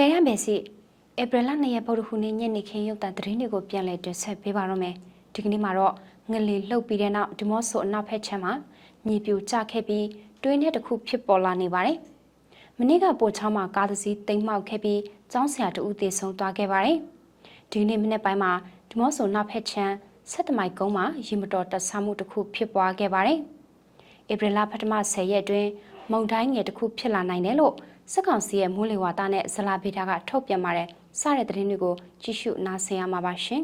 တဲရမယ်စီဧပြီလ2ရက်ဗုဒ္ဓဟူးနေ့ညနေခင်းရုပ်သံသတင်းတွေကိုပြန်လည်တင်ဆက်ပေးပါတော့မယ်ဒီကနေ့မှာတော့ငလီလှုပ်ပြီးတဲ့နောက်ဒီမော့ဆိုအနောက်ဖက်ခြမ်းမှာမြေပြိုကျခဲ့ပြီးတွင်းထဲတစ်ခုဖြစ်ပေါ်လာနေပါတယ်မနေ့ကပိုချောင်းမှာကားတစ်စီးတိမ်မှောက်ခဲ့ပြီးကျောင်းဆရာတဦးသေဆုံးသွားခဲ့ပါတယ်ဒီနေ့မနေ့ပိုင်းမှာဒီမော့ဆိုနောက်ဖက်ခြမ်းဆက်တမိုင်ကုန်းမှာရေမတော်တက်ဆမှုတစ်ခုဖြစ်ပွားခဲ့ပါတယ်ဧပြီလပထမ10ရက်အတွင်းမုန်တိုင်းငယ်တစ်ခုဖြစ်လာနိုင်တယ်လို့ စစ်ကောင်စီရဲ့မိုးလေဝသနဲ့ဇလာဗေဒကထုတ်ပြန်ပါတယ်စတဲ့သတင်းတွေကိုကြည့်ရှုနားဆင်ရမှာပါရှင်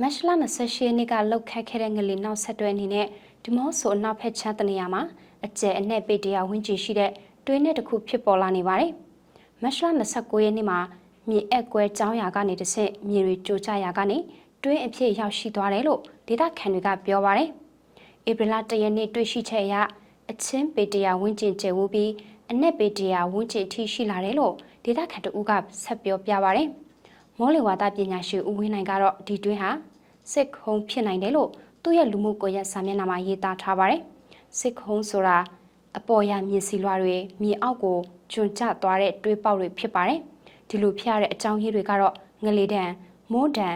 မတ်လ28ရက်နေ့ကလှုပ်ခတ်ခဲ့တဲ့ငလီနောက်ဆက်တွဲအနေနဲ့ဒီမော့ဆိုအနောက်ဖက်ချမ်းတနေရာမှာအကျယ်အနဲ့ပေတရာဝင်းကျင်ရှိတဲ့တွင်းနဲ့တစ်ခုဖြစ်ပေါ်လာနေပါတယ်မတ်လ29ရက်နေ့မှာမြေအက်ကွဲကျောင်းရာကနေတဆင့်မြေတွေကြိုကျရာကနေတွင်းအဖြစ်ရောက်ရှိသွားတယ်လို့ဒေသခံတွေကပြောပါတယ်ဧပြီလ1ရက်နေ့တွေ့ရှိချက်အရအချင်းပေတရာဝင်းကျင်ကျယ်ဝူပြီး အနက်ပေတရာဝန်းကျင်ထိရှိလာတယ်လို့ဒေသခံတဦးကဆက်ပြောပြပါဗျ။မောလေဝါဒပညာရှင်ဦးဝင်းနိုင်ကတော့ဒီတွင်းဟာစစ်ခုံဖြစ်နိုင်တယ်လို့သူ့ရဲ့လူမှုကွန်ရက်စာမျက်နှာမှာရေးသားထားပါတယ်။စစ်ခုံဆိုတာအပေါ်ရမြေစီလွှာတွေမြေအောက်ကိုကျွံကျသွားတဲ့တွေးပေါက်တွေဖြစ်ပါတယ်။ဒီလိုဖြစ်ရတဲ့အကြောင်းရင်းတွေကတော့ငလေတံမိုးတံ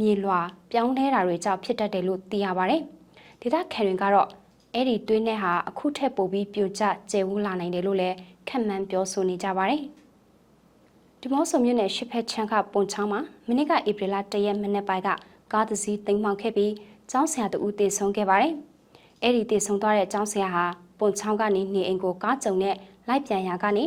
မြေလွှာပြောင်းလဲတာတွေကြောင့်ဖြစ်တတ်တယ်လို့သိရပါတယ်။ဒေသခံတွေကတော့ အဲ့ဒီတွင်းထဲဟာအခုထက်ပိုပြီးပြိုကျကျယ်ဝန်းလာနိုင်တယ်လို့လည်းခန့်မှန်းပြောဆိုနေကြပါတယ်။ဒီမော့ဆုံမြို့နယ်ရှစ်ဖက်ချမ်းကပွန်ချောင်းမှာမနေ့ကဧပြီလ၁ရက်မနေ့ပိုင်းကကားတစ်စီးတိမ်မှောက်ခဲ့ပြီးကျောင်းဆရာတဦးတေဆုံးခဲ့ပါတယ်။အဲ့ဒီတေဆုံးသွားတဲ့ကျောင်းဆရာဟာပွန်ချောင်းကနေနေအိမ်ကိုကားကြုံနဲ့လိုက်ပြန်ရာကနေ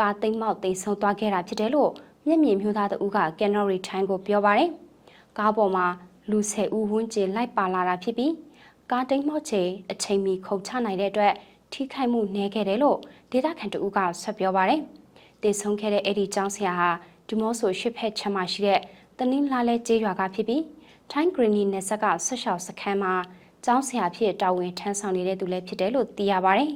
ကားတိမ်မှောက်တေဆုံးသွားခဲ့တာဖြစ်တယ်လို့မျက်မြင်မျိုးသားတဦးကကန်နော်ရီထိုင်းကိုပြောပါတယ်။ကားပေါ်မှာလူ၁၀ဦးဝန်းကျင်လိုက်ပါလာတာဖြစ်ပြီး ကားတိမ်မော့ချိန်အချိန်မီခုန်ချနိုင်တဲ့အတွက်ထိခိုက်မှုနည်းခဲ့တယ်လို့ဒေသခံတဦးကဆက်ပြောပါတယ်။တေဆုံးခဲ့တဲ့အဲ့ဒီကျောင်းဆရာဟာဒီမော့ဆိုရှစ်ဖက်ချမ်းမှာရှိတဲ့တနင်္လာလဲကျေးရွာကဖြစ်ပြီးထိုင်းဂရီနီနယ်ဆက်ကဆက်လျှောက်စခန်းမှာကျောင်းဆရာဖြစ်တာဝန်ထမ်းဆောင်နေတဲ့သူလည်းဖြစ်တယ်လို့သိရပါတယ်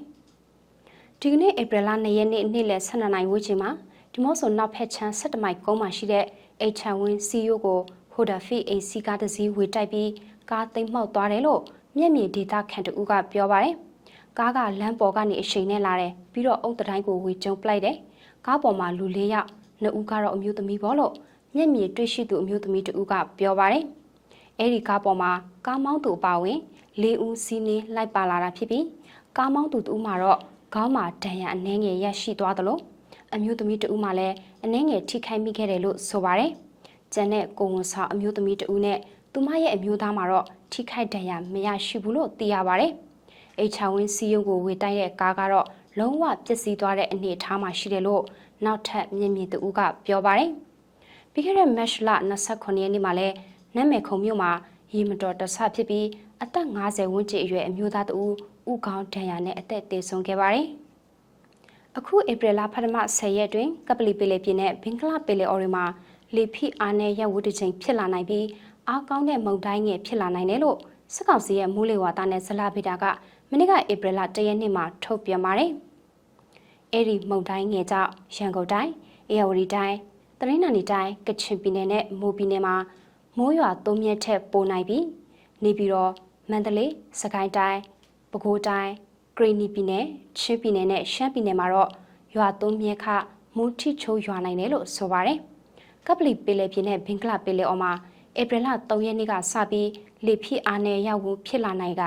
။ဒီကနေ့ဧပြီလ2ရက်နေ့နေ့လယ်12နာရီဝန်းကျင်မှာဒီမော့ဆိုနောက်ဖက်ချမ်း7မိုင်ကုန်းမှာရှိတဲ့အိတ်ချန်ဝင်းစီယိုကိုဟိုဒါဖီအေစီကားတစ်စီးဝေတိုက်ပြီးကားသိမ်းမှောက်သွားတယ်လို့ မျက်မြင်ဒေတာခန့်တူကပြောပါတယ်။ကားကလမ်းပေါ်ကနေအရှိန်နဲ့လာတယ်ပြီးတော့အုတ်တိုင်းကိုဝေကျုံပလိုက်တယ်။ကားပေါ်မှာလူလေးယောက်နှစ်ဦးကတော့အမျိုးသမီးပေါ့လို့မျက်မြင်တွေ့ရှိသူအမျိုးသမီးတူကပြောပါတယ်။အဲဒီကားပေါ်မှာကားမောင်းသူအပါဝင်လေးဦးစီးနေလိုက်ပါလာတာဖြစ်ပြီးကားမောင်းသူတူမှာတော့ခေါင်းမှာဒဏ်ရာအနှဲငယ်ရရှိသွားသလိုအမျိုးသမီးတူမှလည်းအနှဲငယ်ထိခိုက်မိခဲ့တယ်လို့ဆိုပါတယ်။ကျန်တဲ့ကိုဝန်ဆောင်အမျိုးသမီးတူနဲ့ သူမရဲ့အမျိုးသားမှာတော့ထိခိုက်ဒဏ်ရာမရရှိဘူးလို့သိရပါတယ်။အိချာဝင်းစီယုံကိုဝေတိုက်တဲ့ကားကတော့လုံးဝပျက်စီးသွားတဲ့အနေအထားမှာရှိတယ်လို့နောက်ထပ်မြင်မြင်သူကပြောပါတယ်။ပြီးခဲ့တဲ့ match လ29ရက်နေ့မှာလဲနတ်မယ်ခုံမြို့မှာရေမတော်တဆဖြစ်ပြီးအသက်50ဝန်းကျင်အရွယ်အမျိုးသားတဦးဥကောင်းဒဏ်ရာနဲ့အသက်သေဆုံးခဲ့ပါတယ်။အခုဧပြီလပထမ10ရက်တွင်ကပလီပီလေပြည်နယ်ဘင်္ဂလားပီလေအော်ရီမှာ လေဖိအားနဲ့ရက်ဝတ်တစ်ချိန်ဖြစ်လာနိုင်ပြီးအားကောင်းတဲ့မုန်တိုင်းငယ်ဖြစ်လာနိုင်တယ်လို့စစ်ကောင်စီရဲ့မူးလေဝါသနဲ့ဇလဗေဒကမနေ့ကဧပြီလ၁ရက်နေ့မှာထုတ်ပြန်ပါတယ်။အဲဒီမုန်တိုင်းငယ်ကြောင့်ရန်ကုန်တိုင်း၊အေရဝတီတိုင်း၊တရင်းနာနီတိုင်း၊ကချင်ပြည်နယ်နဲ့မိုးပြည်နယ်မှာမိုးရွာသုံးမြက်ထက်ပိုနိုင်ပြီးနေပြီးတော့မန္တလေး၊စကိုင်းတိုင်း၊ပဲခူးတိုင်း၊ကရင်နီပြည်နယ်၊ချင်းပြည်နယ်နဲ့ရှမ်းပြည်နယ်မှာတော့ရွာသုံးမြက်ခမိုးထိချိုးရွာနိုင်တယ်လို့ဆိုပါတယ်။ ကပလီပီလေပြည်နဲ့ဘင်္ဂလားပီလေအော်မှာဧပြီလ3ရက်နေ့ကစပြီးလေဖြစ်အားနဲ့ရောက်ဝင်ဖြစ်လာနိုင်က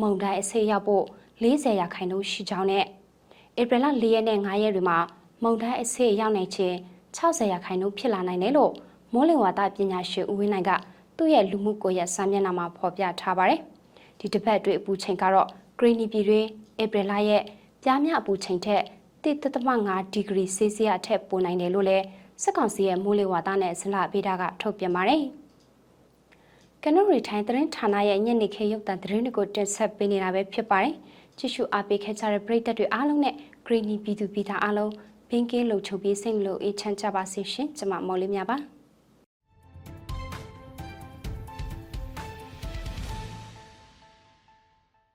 မုန်တိုင်းအဆေးရောက်ဖို့40ရာခိုင်နှုန်းရှိကြောင်းနဲ့ဧပြီလ4ရက်နဲ့5ရက်တွေမှာမုန်တိုင်းအဆေးရောက်နိုင်ခြင်း60ရာခိုင်နှုန်းဖြစ်လာနိုင်တယ်လို့မိုးလေဝသပညာရှင်ဦးဝင်းနိုင်ကသူ့ရဲ့လူမှုကွန်ရက်စာမျက်နှာမှာဖော်ပြထားပါတယ်။ဒီတစ်ပတ်အတွင်းအပူချိန်ကတော့ဂရီနီပြည်တွင်ဧပြီလရဲ့ပြားမြအပူချိန်ထက်1.5ဒီဂရီဆေးစီယပ်အထက်ပိုနိုင်တယ်လို့လည်း စက်ကောင်စီရဲ့မိုးလေဝသနဲ့ဇလဗေဒကထုတ်ပြန်ပါတယ်။ကနုရီထိုင်းသတင်းဌာနရဲ့ညနေခင်းရုပ်သံသတင်းတွေကိုတင်ဆက်ပေးနေတာပဲဖြစ်ပါတယ်။ကြည့်ရှုအားပေးခဲ့ကြတဲ့ပရိသတ်တွေအားလုံးနဲ့ Greeny ပြည်သူပြည်သားအားလုံးဘင်းကင်းလုံခြုံပြီးစိတ်မလို့အေးချမ်းကြပါစေရှင်။ကျွန်မမော်လေးများပါ။